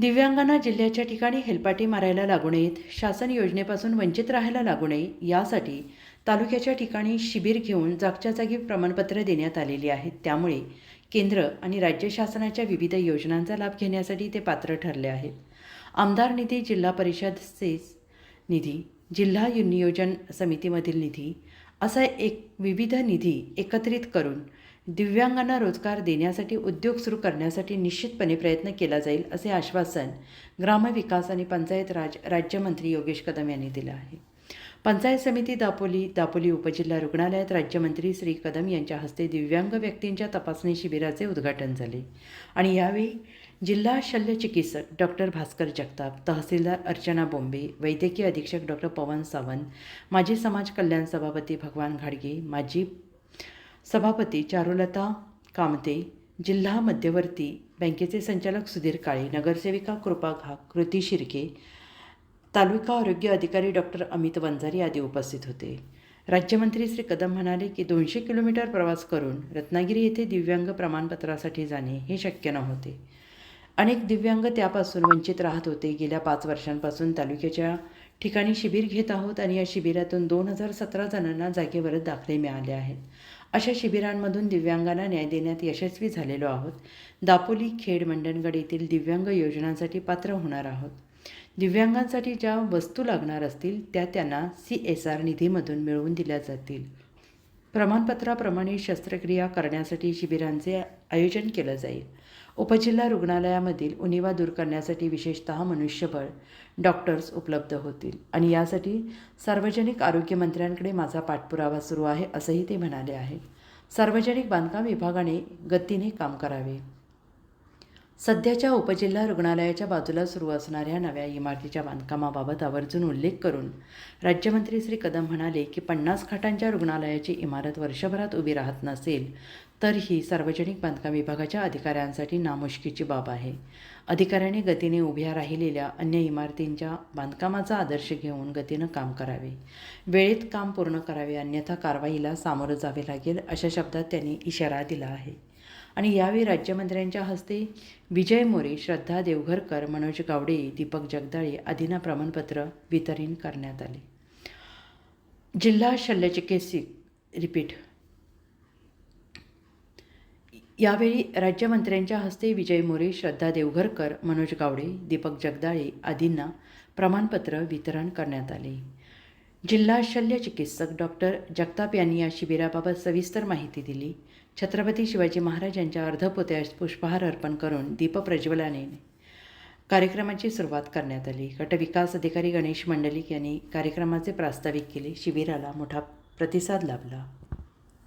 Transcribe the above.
दिव्यांगांना जिल्ह्याच्या ठिकाणी हेलपाटी मारायला लागू नयेत शासन योजनेपासून वंचित राहायला लागू नये यासाठी तालुक्याच्या ठिकाणी शिबिर घेऊन जागच्या जागी प्रमाणपत्र देण्यात आलेली आहेत. त्यामुळे केंद्र आणि राज्य शासनाच्या विविध योजनांचा लाभ घेण्यासाठी ते पात्र ठरले आहेत. आमदार निधी जिल्हा परिषदचे निधी जिल्हा नियोजन समितीमधील निधी असा एक विविध निधी एकत्रित करून दिव्यांगांना रोजगार देण्यासाठी उद्योग सुरू करण्यासाठी निश्चितपणे प्रयत्न केला जाईल असे आश्वासन ग्रामविकास आणि पंचायत राज राज्यमंत्री योगेश कदम यांनी दिलं आहे. पंचायत समिती दापोली दापोली उपजिल्हा रुग्णालयात राज्यमंत्री श्री कदम यांच्या हस्ते दिव्यांग व्यक्तींच्या तपासणी शिबिराचे उद्घाटन झाले आणि यावेळी जिल्हा शल्य चिकित्सक डॉक्टर भास्कर जगताप तहसीलदार अर्चना बोंबे वैद्यकीय अधीक्षक डॉक्टर पवन सावंत माजी समाज कल्याण सभापती भगवान घाडगे माजी सभापती चारुलता कामते जिल्हा मध्यवर्ती बँकेचे संचालक सुधीर काळे नगरसेविका कृपा घा कृती शिर्के तालुका आरोग्य अधिकारी डॉक्टर अमित वंजारी आदी उपस्थित होते. राज्यमंत्री श्री कदम म्हणाले की दोनशे किलोमीटर प्रवास करून रत्नागिरी येथे दिव्यांग प्रमाणपत्रासाठी जाणे हे शक्य नव्हते. अनेक दिव्यांग त्यापासून वंचित राहत होते. गेल्या पाच वर्षांपासून तालुक्याच्या ठिकाणी शिबिर घेत आहोत आणि या शिबिरातून दोन हजार सतरा जणांना जागेवरच दाखले मिळाले आहेत. अशा शिबिरांमधून दिव्यांगांना न्याय देण्यात यशस्वी झालेलो आहोत. दापोली खेड मंडणगड येथील दिव्यांग योजनांसाठी पात्र होणार आहोत. दिव्यांगांसाठी ज्या वस्तू लागणार असतील त्या त्यांना सी एस आर निधीमधून मिळवून दिल्या जातील. प्रमाणपत्राप्रमाणे शस्त्रक्रिया करण्यासाठी शिबिरांचे आयोजन केलं जाईल. उपजिल्हा रुग्णालयामधील उणिवा दूर करण्यासाठी विशेषतः मनुष्यबळ डॉक्टर्स उपलब्ध होतील. आणि यासाठी सार्वजनिक आरोग्यमंत्र्यांकडे माझा पाठपुरावा सुरू आहे असंही ते म्हणाले आहे. सार्वजनिक बांधकाम विभागाने गतीने काम करावे. सध्याच्या उपजिल्हा रुग्णालयाच्या बाजूला सुरू असणाऱ्या नव्या इमारतीच्या बांधकामाबाबत आवर्जून उल्लेख करून राज्यमंत्री श्री कदम म्हणाले की पन्नास खाटांच्या रुग्णालयाची इमारत वर्षभरात उभी राहत नसेल तर ही सार्वजनिक बांधकाम विभागाच्या अधिकाऱ्यांसाठी नामुष्कीची बाब आहे. अधिकाऱ्याने गतीने उभ्या राहिलेल्या अन्य इमारतींच्या बांधकामाचा आदर्श घेऊन गतीनं काम करावे. वेळेत काम पूर्ण करावे अन्यथा कारवाईला सामोरं जावे लागेल अशा शब्दात त्यांनी इशारा दिला आहे. आणि यावेळी राज्यमंत्र्यांच्या हस्ते विजय मोरे श्रद्धा देवघरकर मनोज गावडे दीपक जगदाळे आदींना प्रमाणपत्र वितरण करण्यात आले. जिल्हा शल्यचिकित्सक रिपीट. यावेळी राज्यमंत्र्यांच्या हस्ते विजय मोरे श्रद्धा देवघरकर मनोज गावडे दीपक जगदाळे आदींना प्रमाणपत्र वितरण करण्यात आले. जिल्हा शल्य चिकित्सक डॉक्टर जगताप यांनी या शिबिराबाबत सविस्तर माहिती दिली. छत्रपती शिवाजी महाराज यांच्या अर्धपोत्यास पुष्पहार अर्पण करून दीपप्रज्वलाने कार्यक्रमाची सुरुवात करण्यात आली. गटविकास अधिकारी गणेश मंडलिक यांनी कार्यक्रमाचे प्रास्ताविक केले. शिबिराला मोठा प्रतिसाद लाभला.